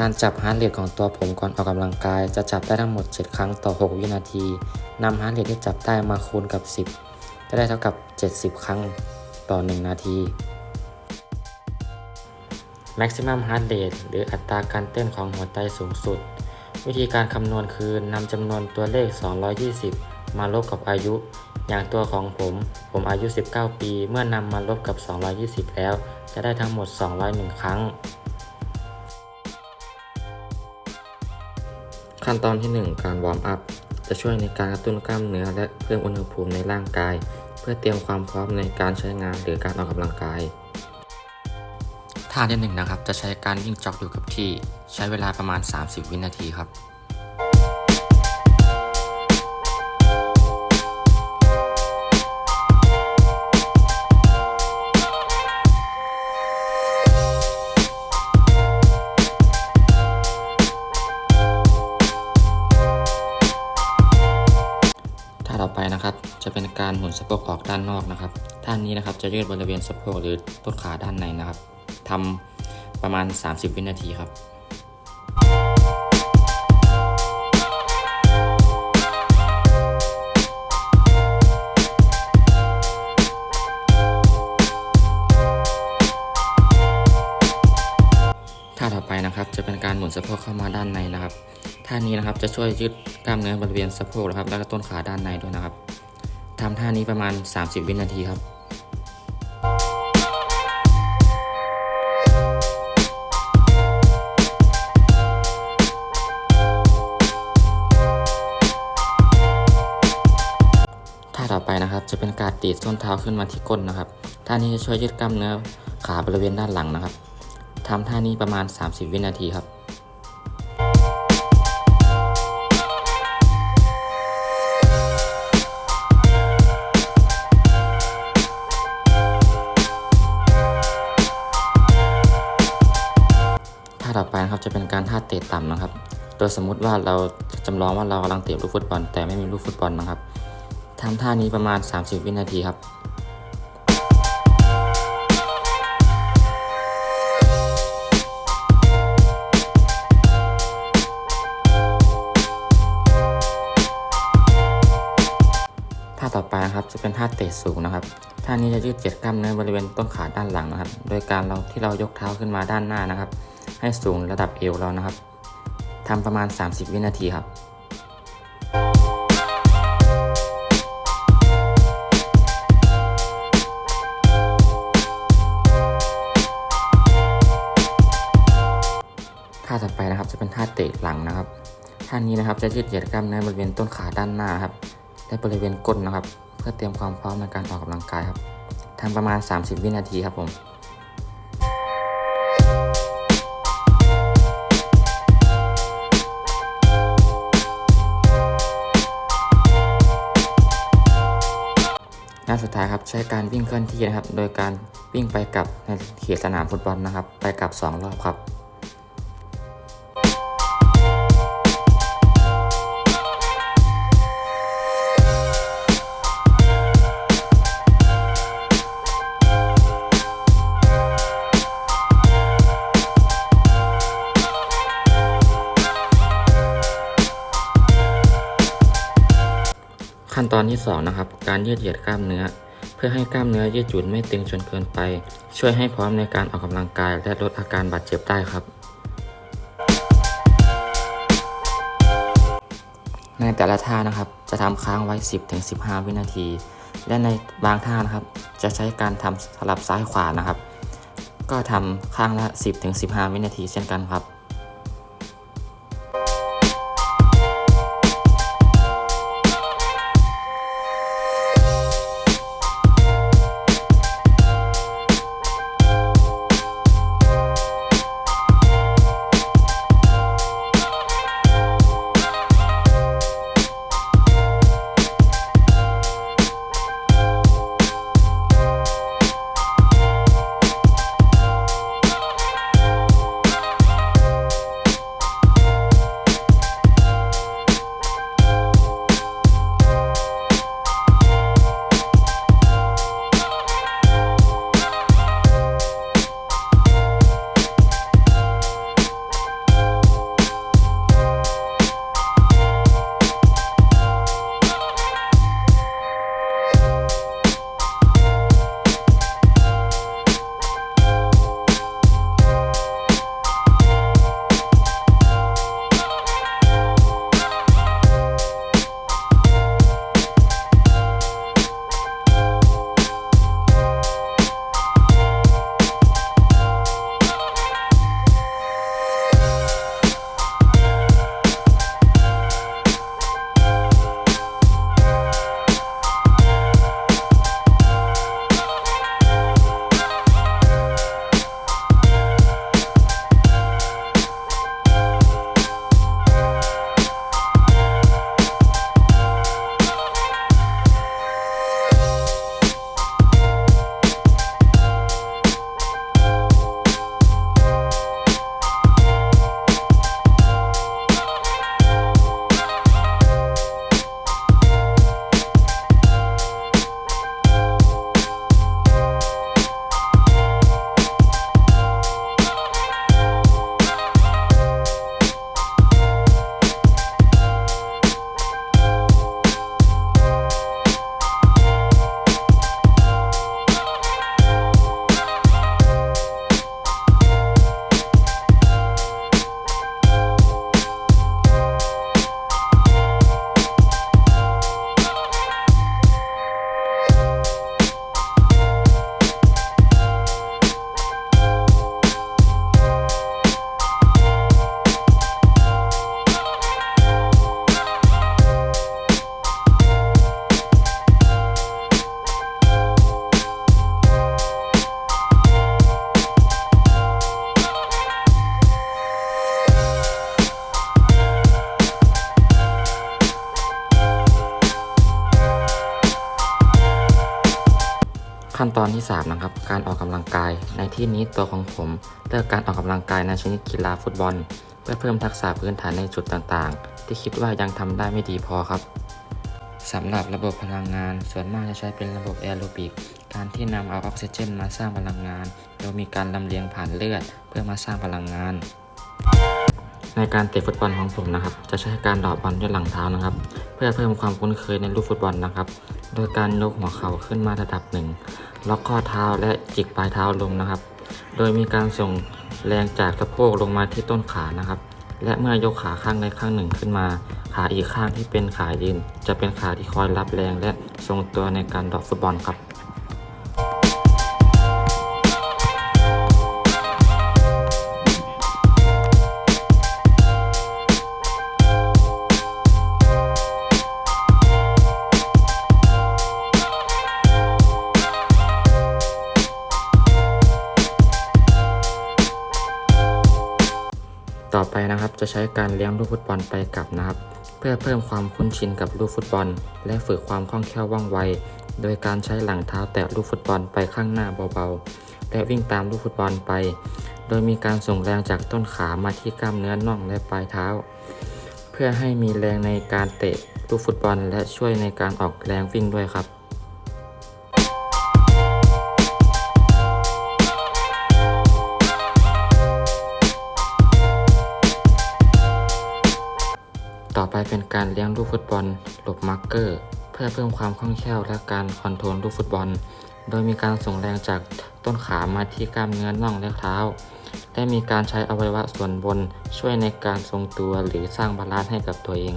การจับฮาร์ดเรทของตัวผมก่อนออกกำลังกายจะจับได้ทั้งหมด 7 ครั้งต่อ 6 วินาทีนำฮาร์ดเรทที่จับได้มาคูณกับ 10 จะได้เท่ากับ 70 ครั้งต่อ 1 นาที Maximum Heart Rate หรืออัตราการเต้นของหัวใจสูงสุด วิธีการคำนวณคือนำจำนวนตัวเลข 220 มาลบกับอายุ อย่างตัวของผม ผมอายุ 19 ปี เมื่อนำมาลบกับ 220 แล้ว จะได้ทั้งหมด 201 ครั้ง ขั้นตอนที่ 1 การวอร์มอัพ จะช่วยในการกระตุ้นกล้ามเนื้อและเพิ่มอุณหภูมิในร่างกาย เพื่อเตรียมความพร้อมในการใช้งานหรือการออกกำลังกายท่าที่หนึ่งนะครับจะใช้การวิ่งจ็อกอยู่กับที่ ใช้เวลาประมาณ 30 วินาทีครับ หมุนสะโพกออกด้านนอกนะครับ ท่านี้นะครับจะยืดบริเวณสะโพกหรือต้นขาด้านในนะครับทำประมาณ 30 วินาทีครับท่าต่อไปนะครับจะเป็นการหมุนสะโพกเข้ามาด้านในนะครับ ท่านี้นะครับจะช่วยยืดกล้ามเนื้อบริเวณสะโพกนะครับ แล้วก็ต้นขาด้านในด้วยนะครับ ทำท่านี้ประมาณ 30 วินาทีครับท่าต่อไปนะครับจะเป็นการตีดส้นเท้าขึ้นมาที่ก้นนะครับ ท่านี้จะช่วยยืดกล้ามเนื้อขาบริเวณด้านหลังนะครับทำท่านี้ประมาณ 30 วินาทีครับ จะเป็นการท่าเตะต่ำนะครับ โดยสมมุติว่าเราจำลองว่าเรากำลังเตะลูกฟุตบอล แต่ไม่มีลูกฟุตบอลนะครับทำท่านี้ประมาณ 30 วินาทีครับท่าต่อไปนะครับจะเป็นท่าเตะสูงนะครับ ท่านี้จะยืดเจ็ดกล้ามเนื้อบริเวณต้นขาด้านหลังนะครับ โดยการเราที่เรายกเท้าขึ้นมาด้านหน้านะครับ ให้สูงระดับเอวเรานะครับทำประมาณ 30 วินาทีครับท่าต่อไปนะครับจะเป็นท่าเตะหลังนะครับท่านี้นะครับจะยืดเหยียดกล้ามเนื้อบริเวณต้นขาด้านหน้าครับและบริเวณก้นนะครับ เพื่อเตรียมความพร้อมในการออกกำลังกายครับทำประมาณ 30 วินาทีครับผม หน้นสุดท้ายครับใช้การวิ่งเคลื่อนที่นะครับ โดยการวิ่งไปกลับในเขตสนามฟุตบอลนะครับ ไปกลับ 2 รอบครับ ขั้นตอนที่สองนะครับ การยืดเหยียดกล้ามเนื้อ เพื่อให้กล้ามเนื้อยืดหยุ่นไม่ตึงจนเกินไป ช่วยให้พร้อมในการออกกำลังกายและลดอาการบาดเจ็บได้ครับ ในแต่ละท่านะครับ จะทำค้างไว้ 10-15 วินาที และในบางท่านะครับ จะใช้การทำสลับซ้ายขวานะครับ ก็ทำข้างละ 10-15 วินาทีเช่นกันครับ อนที่3นะครับการออกกำลังกาย ในที่นี้ตัวของผมเลือกการออกกำลังกายในชนิดกีฬาฟุตบอล เพื่อเพิ่มทักษะพื้นฐานในจุดต่างๆ ที่คิดว่ายังทำได้ไม่ดีพอครับสำหรับระบบพลังงาน ส่วนมากจะใช้เป็นระบบแอโรบิก การที่นำเอาออกซิเจนมาสร้างพลังงาน โดยมีการลำเลียงผ่านเลือดเพื่อมาสร้างพลังงาน ในการเตะฟุตบอลของผมนะครับ จะใช้การดอกบอลด้วยหลังเท้านะครับ เพื่อเพิ่มความคุ้นเคยในลูกฟุตบอลนะครับ โดยการยกหัวเข่าขึ้นมาระดับหนึ่งล็อกข้อเท้าและจิกปลายเท้าลงนะครับ โดยมีการส่งแรงจากสะโพกลงมาที่ต้นขานะครับ และเมื่อยกขาข้างใดข้างหนึ่งขึ้นมา ขาอีกข้างที่เป็นขายืนจะเป็นขาที่คอยรับแรงและทรงตัวในการดอกฟุตบอลครับ จะใช้การเลี้ยงลูกฟุตบอลไปกลับนะครับ เพื่อเพิ่มความคุ้นชินกับลูกฟุตบอล และฝึกความคล่องแคล่วว่องไว โดยการใช้หลังเท้าแตะลูกฟุตบอลไปข้างหน้าเบาๆ และวิ่งตามลูกฟุตบอลไป โดยมีการส่งแรงจากต้นขามาที่กล้ามเนื้อน่องและปลายเท้า เพื่อให้มีแรงในการเตะลูกฟุตบอล และช่วยในการออกแรงวิ่งด้วยครับ เลี้ยงลูกฟุตบอลหลบมาร์กเกอร์ เพื่อเพิ่มความคล่องแคล่วและการคอนโทรลลูกฟุตบอล โดยมีการส่งแรงจากต้นขามาที่กล้ามเนื้อน่องและเท้า และมีการใช้อวัยวะส่วนบนช่วยในการทรงตัวหรือสร้างบาลานซ์ให้กับตัวเอง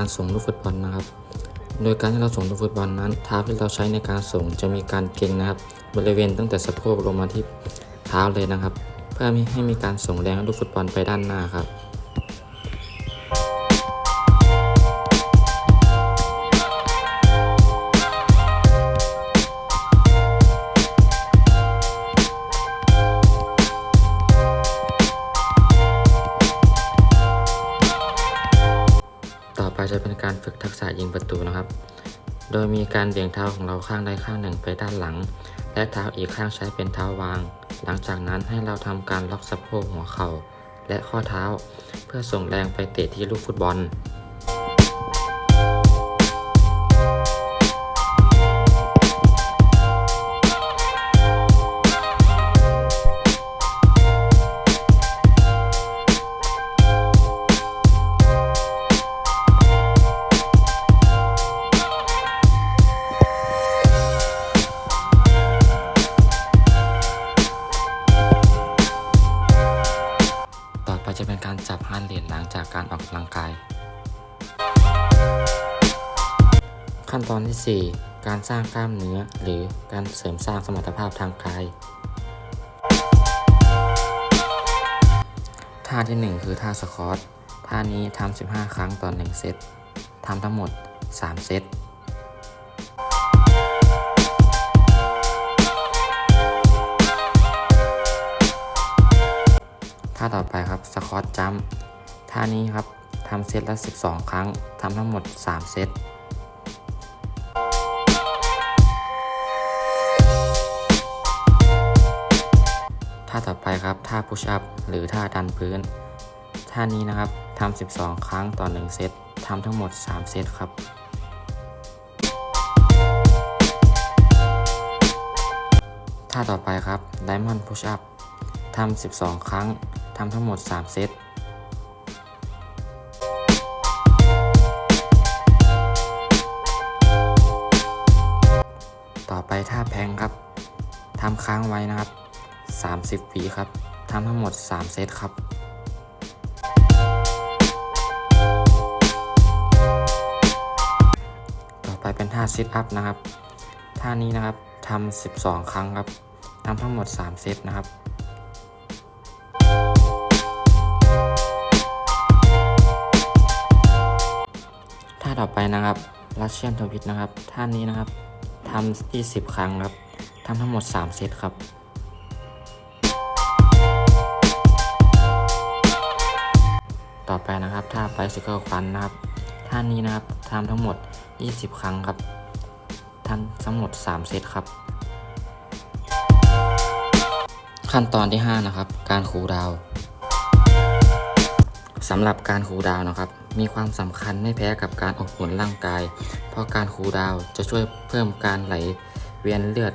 การส่งลูกฟุตบอลนะครับ โดยการที่เราส่งลูกฟุตบอลนั้นเท้าที่เราใช้ในการส่งจะมีการเก่งนะครับ บริเวณตั้งแต่สะโพกลงมาที่เท้าเลยนะครับ เพื่อให้มีการส่งแรงลูกฟุตบอลไปด้านหน้าครับ จะเป็นการฝึกทักษะยิงประตูนะครับ โดยมีการเบี่ยงเท้าของเราข้างใดข้างหนึ่งไปด้านหลัง และเท้าอีกข้างใช้เป็นเท้าวาง หลังจากนั้นให้เราทำการล็อกสะโพกหัวเข่า และข้อเท้า เพื่อส่งแรงไปเตะที่ลูกฟุตบอล 4 การสร้างกล้ามเนื้อ หรือการเสริมสร้างสมรรถภาพทางกายท่าที่ 1 คือท่าสควอตท่านี้ทำ15 ครั้งต่อ1เซตทำทั้งหมด 3 เซตท่าต่อไปครับสควอตจัมท่านี้ครับทำเซตละ 12 ครั้งทำทั้งหมด 3 เซต ต่อไปครับท่าพุชอัพหรือท่าดันพื้น ท่านี้นะครับทำ12 ครั้งต่อ 1 เซตทำทั้งหมด 3 เซตครับท่าต่อไปครับ Diamond Push Up ทำ12 ครั้งทำทั้งหมด 3 เซตต่อไปท่าแพงครับทำค้างไว้นะครับ 30วิครับทำทั้งหมด 3 เซตครับต่อไปเป็นท่าซิทอัพนะครับท่านี้นะครับทำ12 ครั้งครับทำทั้งหมด 3 เซตนะครับท่าต่อไปนะครับรัสเชียนทวิตนะครับท่านี้นะครับทำที่10ครั้งครับทำทั้งหมด 3 เซตครับ ไปนะครับ ท่า bicycle crunch นะครับ ท่านี้นะครับทำทั้งหมด 20 ครั้งครับทำทั้งหมด 3 เซตครับ ขั้นตอนที่ 5 นะครับ การคูดาวสำหรับการคูดาวน์นะครับ มีความสำคัญไม่แพ้กับการอบอุ่นร่างกาย เพราะการคูดาวจะช่วยเพิ่มการไหลเวียนเลือด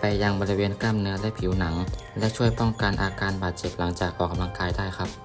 ไปยังบริเวณกล้ามเนื้อและผิวหนัง และช่วยป้องกันอาการบาดเจ็บหลังจากออกกำลังกายได้ครับ